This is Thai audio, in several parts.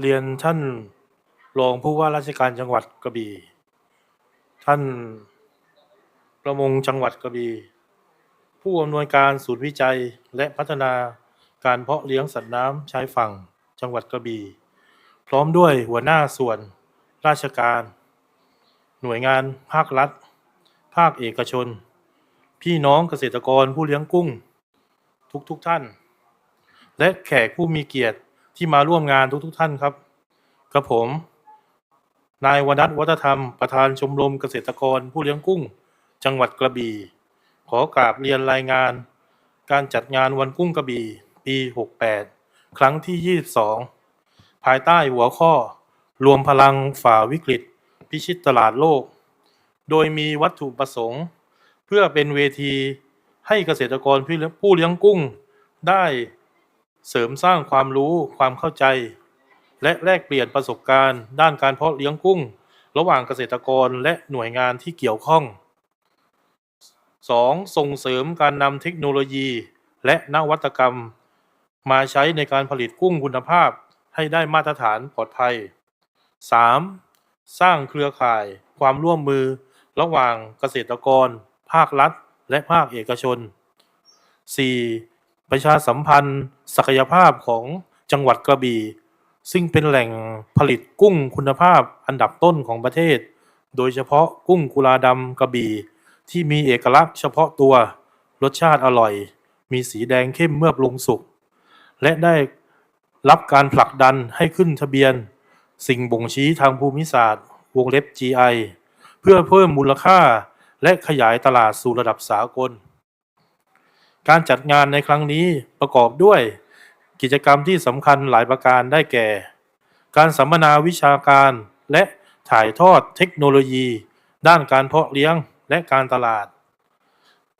เรียนท่านรองผู้ว่าราชการจังหวัดกระบี่ ท่านประมงจังหวัดกระบี่ ผู้อำนวยการศูนย์วิจัยและพัฒนาการเพาะเลี้ยงสัตว์น้ำชายฝั่งจังหวัดกระบี่ พร้อมด้วยหัวหน้าส่วนราชการ หน่วยงานภาครัฐ ภาคเอกชน พี่น้องเกษตรกรผู้เลี้ยงกุ้ง ทุกทุกท่าน และแขกผู้มีเกียรติ ที่มาร่วมงานทุกทุกๆท่านครับกับผม นายวนัทวัฒธรรม ประธานชมรมเกษตรกรผู้เลี้ยงกุ้ง จังหวัดกระบี่ ขอกราบเรียนรายงาน การจัดงานวันกุ้งกระบี่ ปี 68 ครั้งที่ 22 ภายใต้หัวข้อ รวมพลังฝ่าวิกฤต พิชิตตลาดโลก โดยมีวัตถุประสงค์ เพื่อเป็นเวทีให้เกษตรกรผู้เลี้ยงกุ้งได้ เสริมสร้างความรู้ความเข้าใจ และแลกเปลี่ยนประสบการณ์ ด้านการเพาะเลี้ยงกุ้ง ระหว่างเกษตรกรและหน่วยงานที่เกี่ยวข้อง 2. ส่งเสริมการนำเทคโนโลยี และนวัตกรรม มาใช้ในการผลิตกุ้งคุณภาพให้ได้มาตรฐานปลอดภัย 3. สร้างเครือข่ายความร่วมมือ ระหว่างเกษตรกร ภาครัฐ และภาคเอกชน 4. ประชาสัมพันธ์ ศักยภาพของจังหวัดกระบี่ ซึ่งเป็นแหล่งผลิตกุ้งคุณภาพอันดับต้นของประเทศ โดยเฉพาะกุ้งกุลาดำกระบี่ ที่มีเอกลักษณ์เฉพาะตัว รสชาติอร่อย มีสีแดงเข้มเมื่อปรุงสุก และได้รับการผลักดันให้ขึ้นทะเบียน สิ่งบ่งชี้ทางภูมิศาสตร์ วงเล็บ GI เพื่อเพิ่มมูลค่าและขยายตลาดสู่ระดับสากล การจัดงานในครั้งนี้ประกอบด้วยกิจกรรมที่สำคัญหลายประการได้แก่ การสัมมนาวิชาการและถ่ายทอดเทคโนโลยี ด้านการเพาะเลี้ยงและการตลาด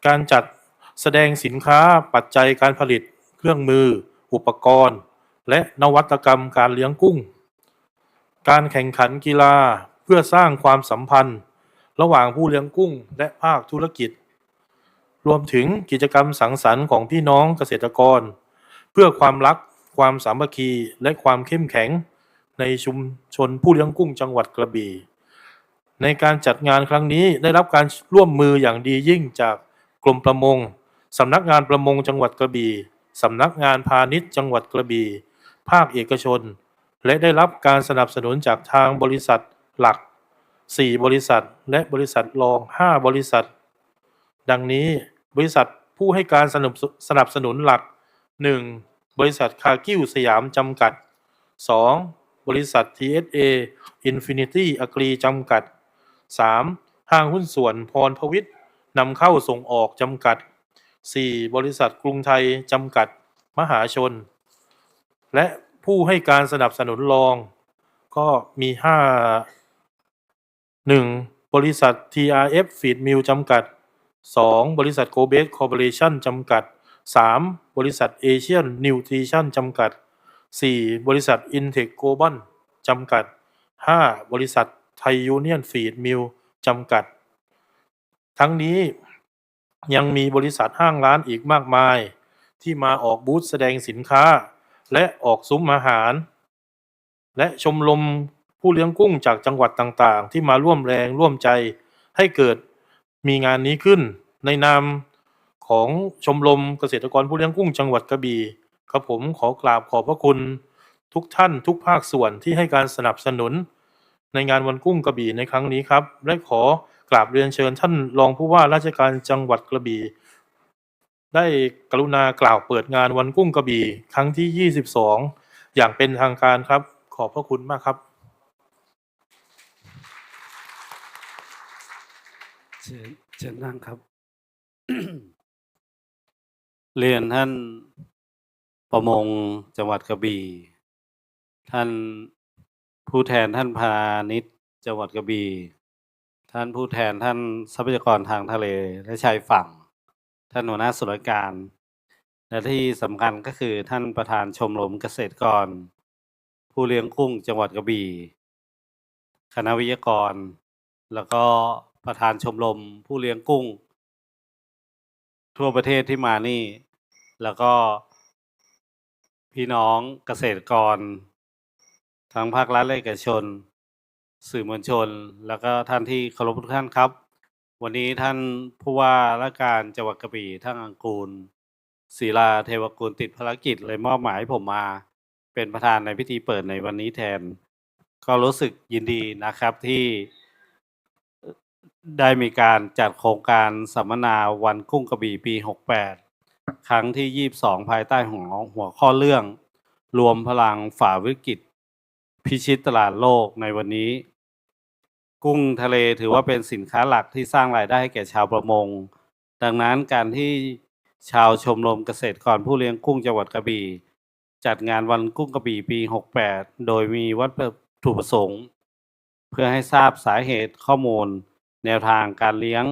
การจัดแสดงสินค้าปัจจัยการผลิต เครื่องมือ อุปกรณ์ และนวัตกรรมการเลี้ยงกุ้ง การแข่งขันกีฬาเพื่อสร้างความสัมพันธ์ ระหว่างผู้เลี้ยงกุ้งและภาคธุรกิจ รวมถึงกิจกรรมสังสรรค์ของพี่น้องเกษตรกร เพื่อความรัก ความสามัคคีและความเข้มแข็ง ในชุมชนผู้เลี้ยงกุ้งจังหวัดกระบี่ ในการจัดงานครั้งนี้ได้รับการร่วมมืออย่างดียิ่งจากกรมประมงสำนักงานประมงจังหวัดกระบี่สำนักงานพาณิชย์จังหวัดกระบี่ภาคเอกชน และได้รับการสนับสนุนจากทางบริษัทหลัก 4 บริษัท และบริษัทรอง 5 บริษัท ดังนี้ บริษัทผู้ให้การสนับสนับสนุนหลัก 1. บริษัทคากิ้วสยามจำกัด 2. บริษัท TSA Infinity Agri จำกัด 3. ห้างหุ้นส่วนพรพวิทย์นำเข้าส่งออกจำกัด 4. บริษัทกรุงไทย จำกัด มหาชน และผู้ให้การสนับสนุนรอง ก็มี 5 1. บริษัท TRF Feed Mill จำกัด 2. บริษัท g o b a s Corporation จำกัด 3. บริษัท Asian Nutrition จำกัด 4. บริษัท Intech Global จำกัด 5. บริษัทไทยยูเนียนฟีดมิลจำกัด ทั้งนี้ยังมีบริษัทห้างร้านอีกมากมาย ที่มาออกบูธแสดงสินค้า และออกซุ้มอาหาร และชมรมผู้เลี้ยงกุ้งจากจังหวัดต่างๆ ที่มาร่วมแรงร่วมใจให้เกิด มีงานนี้ขึ้นในนามของชมรมเกษตรกรผู้เลี้ยงกุ้งจังหวัดกระบี่ครับผมขอกราบขอบพระคุณทุกท่านทุกภาคส่วนที่ให้การสนับสนุน ในงานวันกุ้งกระบี่ในครั้งนี้ครับ และขอกราบเรียนเชิญท่านรองผู้ว่าราชการจังหวัดกระบี่ ได้กรุณากล่าวเปิดงานวันกุ้งกระบี่ ครั้งที่ 22 อย่างเป็นทางการครับ ขอบพระคุณมากครับ ชิญเชิญนั่งครับ เรียนท่านประมงจังหวัดกระบี่ ท่านผู้แทนท่านพาณิชย์จังหวัดกระบี่ ท่านผู้แทนท่านทรัพยากรทางทะเลและชายฝั่ง ท่านหัวหน้าส่วนราชการ และที่สำคัญก็คือท่านประธานชมรมเกษตรกร ผู้เลี้ยงกุ้งจังหวัดกระบี่ คณะวิทยากร แล้วก็ ประธานชมรมผู้เลี้ยงกุ้ง ทั่วประเทศที่มานี่ แล้วก็พี่น้องเกษตรกร ทั้งภาครัฐและเอกชน สื่อมวลชน แล้วก็ท่านที่เคารพทุกท่านครับ วันนี้ท่านผู้ว่าราชการจังหวัดกระบี่ท่านอังกูลศิลาเทวกุลติดภารกิจเลยมอบหมายให้ผมมาเป็นประธานในพิธีเปิดในวันนี้แทน ก็รู้สึกยินดีนะครับที่ ได้มีการจัดโครงการสัมมนาวันกุ้งกระบี่ปี 68 ครั้งที่ 22 ภายใต้หัวหัวข้อเรื่อง รวมพลังฝ่าวิกฤต พิชิตตลาดโลกในวันนี้ กุ้งทะเลถือว่าเป็นสินค้าหลักที่สร้างรายได้ให้แก่ชาวประมง ดังนั้นการที่ชาวชมรมเกษตรกรผู้เลี้ยงกุ้งจังหวัดกระบี่ จัดงานวันกุ้งกระบี่ปี 68 โดยมีวัตถุประสงค์ เพื่อให้ทราบสาเหตุข้อมูล แนวทางการเลี้ยง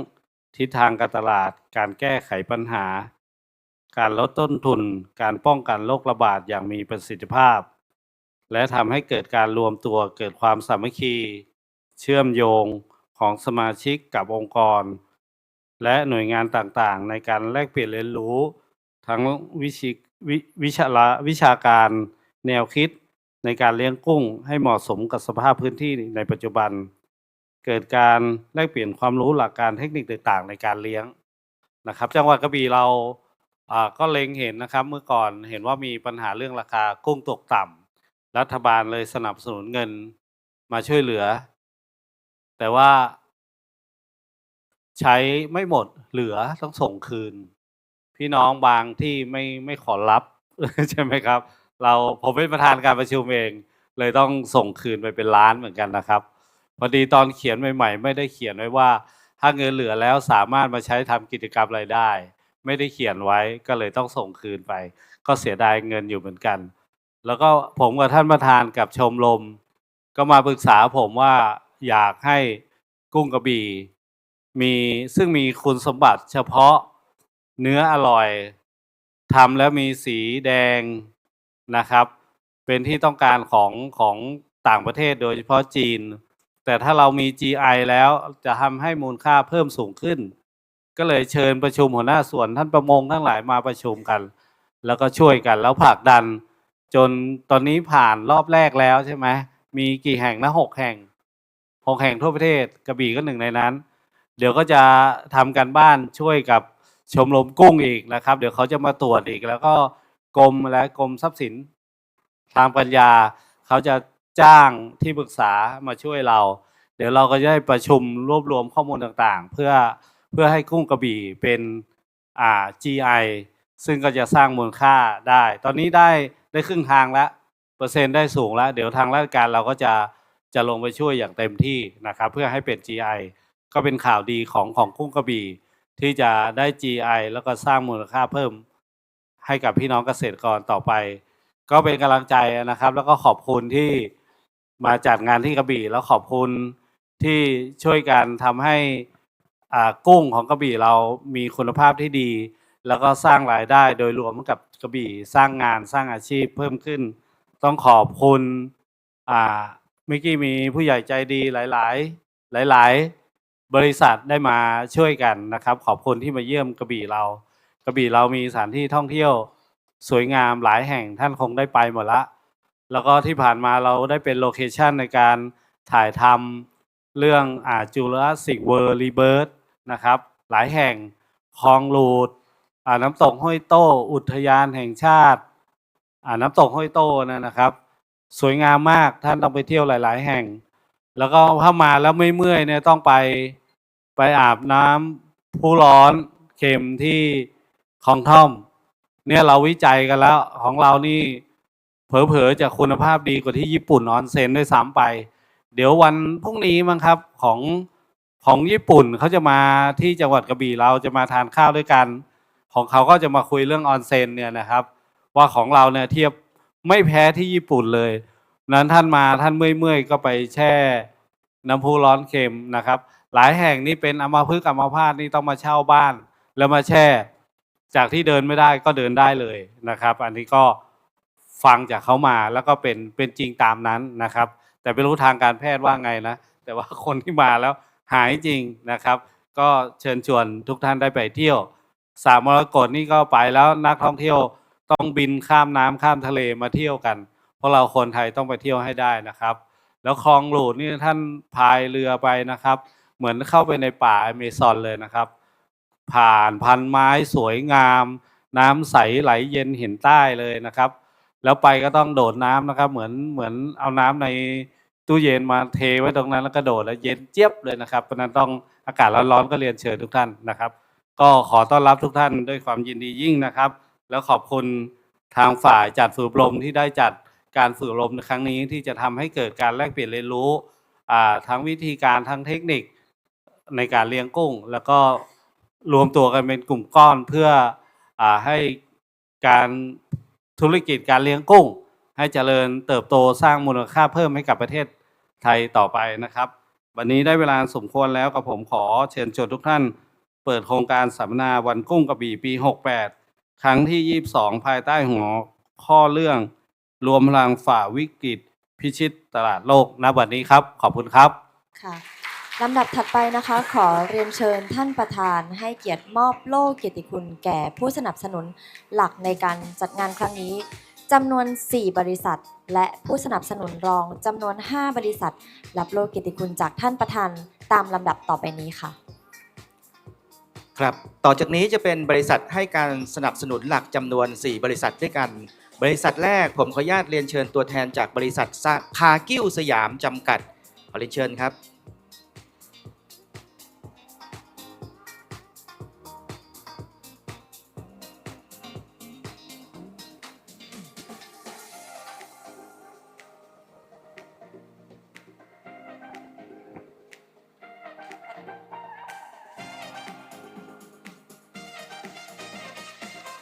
ทิศทางการตลาด การแก้ไขปัญหา การลดต้นทุน การป้องกันโรคระบาดอย่างมีประสิทธิภาพ และทำให้เกิดการรวมตัวเกิดความสามัคคี เชื่อมโยงของสมาชิกกับองค์กร และหน่วยงานต่างๆ ในการแลกเปลี่ยนเรียนรู้ ทั้งวิชิววิชาละวิชาการแนวคิดในการเลี้ยงกุ้งให้เหมาะสมกับสภาพพื้นที่ในปัจจุบัน เกิดการแลกเปลี่ยนความรู้หลักการเทคนิคต่างๆ ในการเลี้ยงนะครับ จังหวัดกระบี่เราก็เล็งเห็นนะครับ เมื่อก่อนเห็นว่ามีปัญหาเรื่องราคากุ้งตกต่ำรัฐบาลเลยสนับสนุนเงินมาช่วยเหลือ แต่ว่า ใช้ไม่หมดเหลือต้องส่งคืน พี่น้องบางที่ไม่ไม่ขอรับใช่ไหมครับ เราผมเป็นประธานการประชุมเอง เลยต้องส่งคืนไปเป็นล้านเหมือนกันนะครับ พอดีตอนเขียนใหม่ๆ ไม่ได้เขียนไว้ว่า ถ้าเงินเหลือแล้วสามารถมาใช้ทำกิจกรรมอะไรได้ ไม่ได้เขียนไว้ก็เลยต้องส่งคืนไป ก็เสียดายเงินอยู่เหมือนกัน แล้วก็ผมกับท่านประธานกับชมรมก็มาปรึกษาผมว่าอยากให้กุ้งกระบี่มีซึ่งมีคุณสมบัติเฉพาะเนื้ออร่อยทำแล้วมีสีแดงนะครับ เป็นที่ต้องการของของต่างประเทศโดยเฉพาะจีน แต่ถ้าเรามี GI แล้วจะทำให้มูลค่าเพิ่มสูงขึ้น ก็เลยเชิญประชุมหัวหน้าส่วนท่านประมงทั้งหลายมาประชุมกัน แล้วก็ช่วยกันแล้วผลักดัน จนตอนนี้ผ่านรอบแรกแล้วใช่ไหมมีกี่แห่งนะหกแห่งหกแห่งทั่วประเทศกระบี่ก็หนึ่งในนั้น เดี๋ยวก็จะทำกันบ้านช่วยกับชมรมกุ้งอีกนะครับ เดี๋ยวเขาจะมาตรวจอีก แล้วก็กรมและกรมทรัพย์สินทางปัญญาเขาจะ จ้างที่ปรึกษามาช่วยเรา เดี๋ยวเราก็จะได้ประชุมรวบรวมข้อมูลต่างๆ เพื่อเพื่อให้กุ้งกระบี่เป็นอ่า GI ซึ่งก็จะสร้างมูลค่าได้ ตอนนี้ได้ได้ครึ่งทางแล้วเปอร์เซ็นต์ได้สูงแล้ว เดี๋ยวทางราชการเราก็จะจะลงไปช่วยอย่างเต็มที่นะครับ เพื่อให้เป็น GI ก็เป็นข่าวดีของของกุ้งกระบี่ที่จะได้ GI แล้วก็สร้างมูลค่าเพิ่ม ให้กับพี่น้องเกษตรกรต่อไป ก็เป็นกำลังใจนะครับ แล้วก็ขอบคุณที่ มาจัดงานที่กระบี่แล้วขอบคุณที่ช่วยกันทำให้อ่ากุ้งของกระบี่เรามีคุณภาพที่ดี แล้วก็สร้างรายได้โดยรวมกับกระบี่สร้างงานสร้างอาชีพเพิ่มขึ้น ต้องขอบคุณอ่าเมื่อกี้มีผู้ใหญ่ใจดีหลาย ๆ หลาย ๆ บริษัทได้มาช่วยกันนะครับ ขอบคุณที่มาเยี่ยมกระบี่เรา กระบี่เรามีสถานที่ท่องเที่ยว สวยงามหลายแห่งท่านคงได้ไปหมดละ แล้วก็ที่ผ่านมาเราได้เป็นโลเคชันในการถ่ายทำเรื่องอาจูราสิกเวิร์รีเบิร์ดนะครับหลายแห่งคลองลูดน้ำตกห้วยโต้อุทยานแห่งชาติน้ำตกห้วยโต้นะนะครับ สวยงามมากท่านต้องไปเที่ยวหลาย ๆ แห่ง แล้วก็ถ้ามาแล้วไม่เมื่อยเนี่ยต้องไปไปอาบน้ำผู้ร้อนเข็มที่คลองท่อม เนี่ยเราวิจัยกันแล้วของเรานี่ เผลอๆจะคุณภาพดีกว่าที่ญี่ปุ่นออนเซ็นด้วยซ้ำไป เดี๋ยววันพรุ่งนี้มั้งครับของของญี่ปุ่นเขาจะมาที่จังหวัดกระบี่เราจะมาทานข้าวด้วยกัน ของเขาก็จะมาคุยเรื่องออนเซ็นเนี่ยนะครับ ว่าของเราเนี่ยเทียบไม่แพ้ที่ญี่ปุ่นเลยนั้นท่านมาท่านเมื่อยๆก็ไปแช่น้ำพุร้อนเค็มนะครับ หลายแห่งนี่เป็นอัมพฤกษ์อัมพาตนี่ต้องมาเช่าบ้าน แล้วมาแช่ จากที่เดินไม่ได้ก็เดินได้เลยนะครับ อันนี้ก็ ฟังจากเขามาแล้วก็เป็นเป็นจริงตามนั้นนะครับ แต่ไม่รู้ทางการแพทย์ว่าไงนะ แต่ว่าคนที่มาแล้วหายจริงนะครับ ก็เชิญชวนทุกท่านได้ไปเที่ยวสามมรกตนี่ก็ไปแล้วนักท่องเที่ยวต้องบินข้ามน้ำข้ามทะเลมาเที่ยวกันพวกเราคนไทยต้องไปเที่ยวให้ได้นะครับ แล้วคลองหลูดนี่ท่านพายเรือไปนะครับ เหมือนเข้าไปในป่าอเมซอนเลยนะครับ ผ่านพันไม้สวยงาม น้ำใสไหลเย็นเห็นใต้เลยนะครับ แล้วไปก็ต้องโดดน้ำนะครับ เหมือนเหมือนเอาน้ำในตู้เย็นมาเทไว้ตรงนั้นแล้วก็โดดแล้วเย็นเจี๊ยบเลยนะครับเพราะนั้นต้องอากาศร้อนๆก็เรียนเชิญทุกท่านนะครับ ก็ขอต้อนรับทุกท่านด้วยความยินดียิ่งนะครับ แล้วขอบคุณทางฝ่ายจัดฝึกอบรมที่ได้จัดการฝึกอบรมในครั้งนี้ที่จะทำให้เกิดการแลกเปลี่ยนเรียนรู้ทั้งวิธีการทั้งเทคนิคในการเลี้ยงกุ้ง แล้วก็รวมตัวกันเป็นกลุ่มก้อนเพื่ออให้การ ธุรกิจการเลี้ยงกุ้ง ให้เจริญเติบโตสร้างมูลค่าเพิ่มให้กับประเทศไทยต่อไปนะครับ วันนี้ได้เวลาสมควรแล้วกับผมขอเชิญชวนทุกท่าน เปิดโครงการสัมมนาวันกุ้งกระบี่ปี 68 ครั้งที่ 22 ภายใต้หัวข้อเรื่อง รวมพลังฝ่าวิกฤต พิชิตตลาดโลกณวันนี้ครับ ขอบคุณครับค่ะ ลำดับถัดไปนะคะ ขอเรียนเชิญท่านประธานให้เกียรติมอบโล่เกียรติคุณแก่ผู้สนับสนุนหลักในการจัดงานครั้งนี้จำนวน 4 บริษัท และผู้สนับสนุนรองจำนวน 5 บริษัท รับโล่เกียรติคุณจากท่านประธานตามลำดับต่อไปนี้ค่ะ ครับ ต่อจากนี้จะเป็นบริษัทให้การสนับสนุนหลักจำนวน 4 บริษัทด้วยกัน บริษัทแรกผมขออนุญาตเรียนเชิญตัวแทนจากบริษัทสะคากิ้วสยามจำกัดขอเรียนเชิญครับ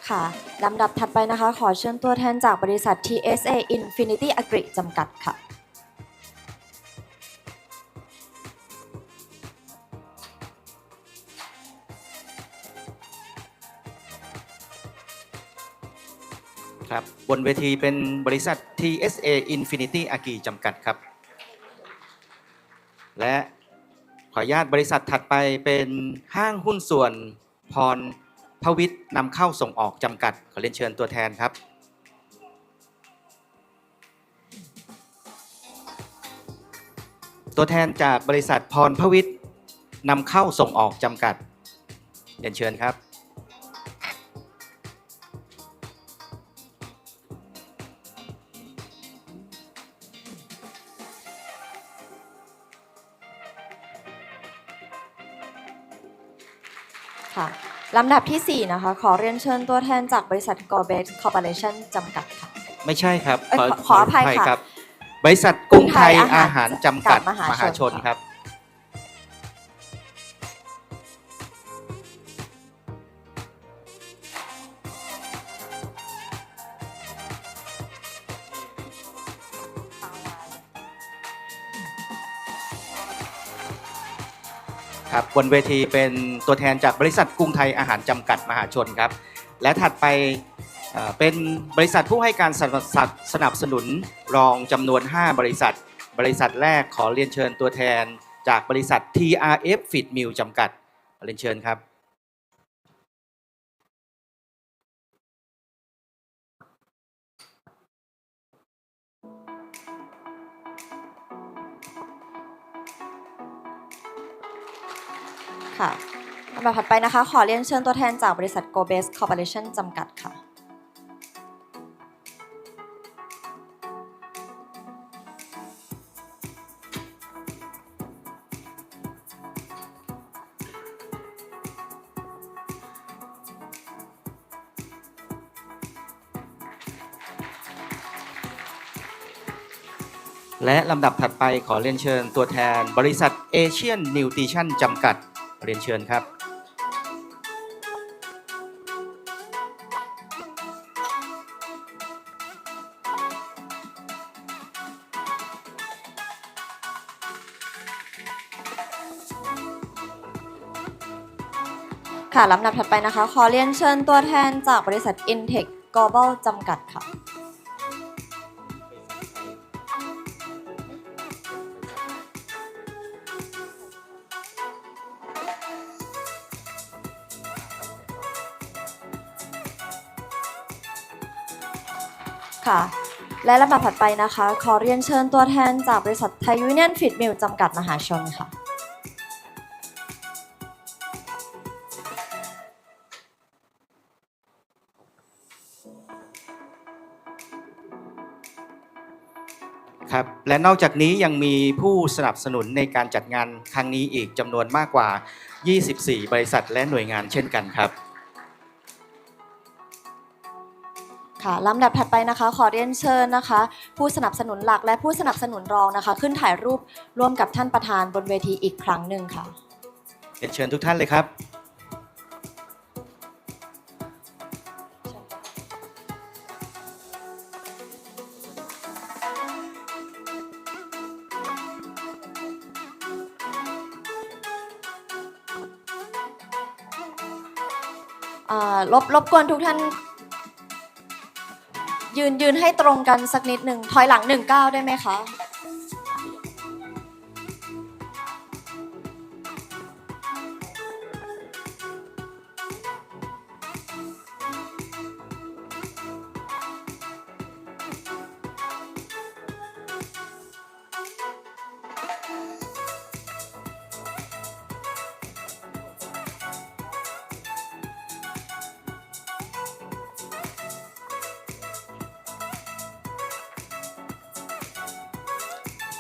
ค่ะลำดับถัดไปนะคะ ขอเชิญตัวแทนจากบริษัท TSA Infinity Agri จำกัดค่ะ ครับ บนเวทีเป็นบริษัท TSA Infinity Agri จำกัดครับ และขออนุญาตบริษัทถัดไปเป็นห้างหุ้นส่วนพร พวิทย์นำเข้าส่งออกจำกัด ขอเรียนเชิญตัวแทนครับ ตัวแทนจากบริษัทพรพวิทย์นำเข้าส่งออกจำกัด เรียนเชิญครับ ลำดับทีสี่ 4 นะคะ ขอเรียนเชิญตัวแทนจากบริษัท g o b e s Corporation จำกัดค่ะ ไม่ใช่ครับเอ้ยขอขออภัยค่ะรับบริษัทกรุงไทยกรุงไทยอาอาหาหารรจำกัดมหาชนมหาชนครับ บนเวทีเป็นตัวแทนจากบริษัทกรุงไทยอาหารจำกัดมหาชนครับ และถัดไปเป็นบริษัทผู้ให้การสนับสนุนรองจำนวน 5 บริษัท บริษัทแรกขอเรียนเชิญตัวแทนจากบริษัท TRF Fit Mill จำกัดเรียนเชิญครับ ค่ะลำดับถัดไปนะคะ ขอเรียนเชิญตัวแทนจากบริษัท g o b e s Corporation จำกัดค่ะ และลำดับถัดไปขอเรียนเชิญตัวแทนบริษัท Asian Nutrition จำกัด เรียนเชิญครับ ค่ะลำดับถัดไปนะคะ ขอเรียนเชิญตัวแทนจากบริษัท Intech Global จำกัดค่ะ ค่ะ และลำดับถัดไปนะคะ ขอเรียนเชิญตัวแทนจากบริษัทไทยยูเนียนฟิตมิลจำกัดมหาชนค่ะครับและนอกจากนี้ยังมีผู้สนับสนุนในการจัดงานครั้งนี้อีกจำนวนมากกว่า 24 บริษัทและหน่วยงานเช่นกันครับ ค่ะลำดับถัดไปนะคะ ขอเรียนเชิญนะคะ ผู้สนับสนุนหลักและผู้สนับสนุนรองนะคะ ขึ้นถ่ายรูปร่วมกับท่านประธานบนเวทีอีกครั้งหนึ่งค่ะเรียนเชิญทุกท่านเลยครับ อ่ารบรบกวนทุกท่าน ยืนยืนให้ตรงกันสักนิดหนึ่งถอยหลังหนึ่งก้าวได้ไหมคะ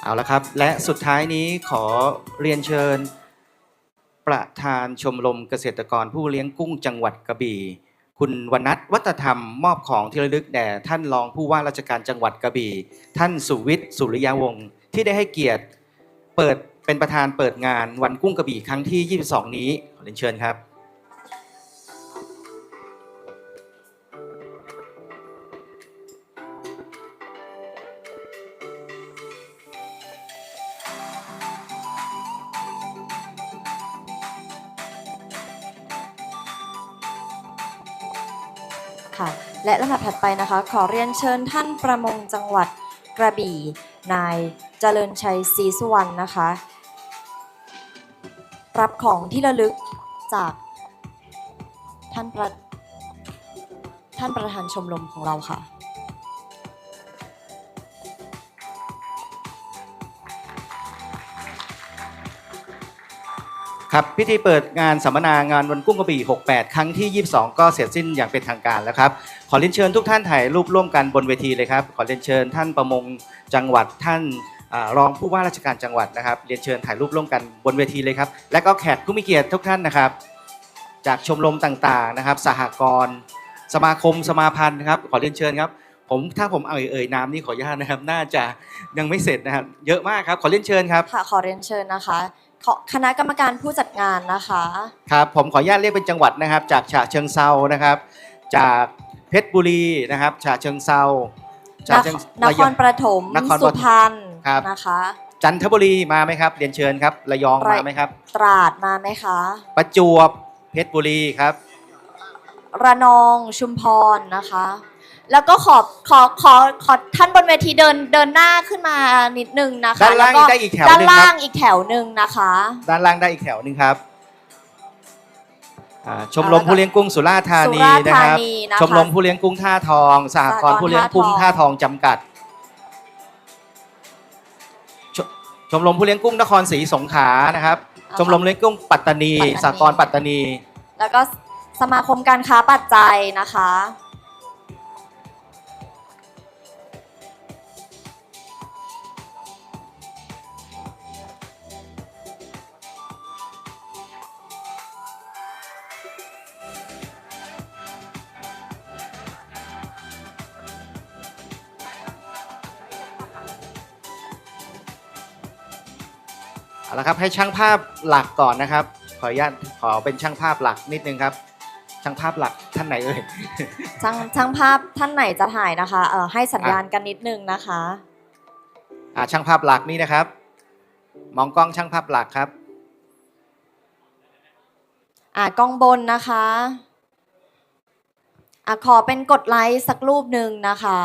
เอาละครับ และสุดท้ายนี้ขอเรียนเชิญ ประธานชมรมเกษตรกรผู้เลี้ยงกุ้งจังหวัดกระบี่ คุณวนัทวัฒธรรมมอบของที่ระลึกแด่ท่านรองผู้ว่าราชการจังหวัดกระบี่ ท่านสุวิทย์สุริยาวงศ์ที่ได้ให้เกียรติเปิดเป็นประธานเปิดงานวันกุ้งกระบี่ครั้งที่ 22 นี้ขอเรียนเชิญครับ นะคะ ขอเรียนเชิญท่านประมงจังหวัดกระบี่ นายเจริญชัยศรีสุวรรณนะคะ รับของที่ระลึกจากท่านประท่านประธานชมรมของเราค่ะครับพิธีเปิดงานสัมมนางานวันกุ้งกระบี่ 68 ครั้งที่ 22 ก็เสร็จสิ้นอย่างเป็นทางการแล้วครับ ขอเรียนเชิญทุกท่านถ่ายรูปร่วมกันบนเวทีเลยครับ ขอเรียนเชิญท่านประมงจังหวัดท่านอ่ารองผู้ว่าราชการจังหวัดนะครับ เรียนเชิญถ่ายรูปร่วมกันบนเวทีเลยครับ และก็แขกผู้มีเกียรติทุกท่านนะครับ จากชมรมต่างๆนะครับ สหกรณ์สมาคมสมาพันธ์นะครับ ขอเรียนเชิญครับ ผมถ้าผมเอ่ยเอ่ยนามนี่ขออนุญาตนะครับ น่าจะยังไม่เสร็จนะครับ เยอะมากครับ ขอเรียนเชิญครับ ค่ะ ขอเรียนเชิญนะคะขอคณะกรรมการผู้จัดงานนะคะ ครับ ผมขออนุญาตเรียกเป็นจังหวัดนะครับ จากฉะเชิงเซานะครับ จาก เพชรบุรีนะครับฉะเชิงเซาฉะเชิงนครปฐมนครปฐมสุพรรณครับนะคะ จันทบุรีมาไหมครับ เรียนเชิญครับระยองระมาไหมครับ ตราดมาไหมคะประจวบเพชรบุรีครับ ระนองชุมพรนะคะ แล้วก็ขอขอขอขอท่านบนเวทีเดินเดินหน้าขึ้นมานิดนึงนะคะด้านล่างแวได้อีกแถวด้านหนึ่งครับล่างอีกแถวหนึ่งนะคะ ด้านล่างได้อีกแถวหนึ่งครับ อ่าชมรมผู้เลี้ยงกุ้งสุราษฎร์ธานีสุราษฎร์นะธาครับ นีนะคะชมรมผู้เลี้ยงกุ้งท่าทองสหกรณ์ผู้เลี้ยงกุ้งท่าทองจำกัดชชมรมผู้เลี้ยงกุ้งนครศรีสงขลานะครับ ชมรมเลี้ยงกุ้งปัตตานีปัตตานี สหกรณ์ปัตตานี แล้วก็สมาคมการค้าปัจจัยนะคะ เอาละครับให้ช่างภาพหลักก่อนนะครับ ขออนุญาตขอเป็นช่างภาพหลักนิดนึงครับ ช่างภาพหลักท่านไหนเอ่ย ช่างช่างภาพท่านไหนจะถ่ายนะคะเอ่อให้สัญญาณกันนิดนึงนะคะ อ่าช่างภาพหลักนี่นะครับ มองกล้องช่างภาพหลักครับ อ่ากล้องบนนะคะอะขอเป็นกดไลค์สักรูปหนึ่งนะคะ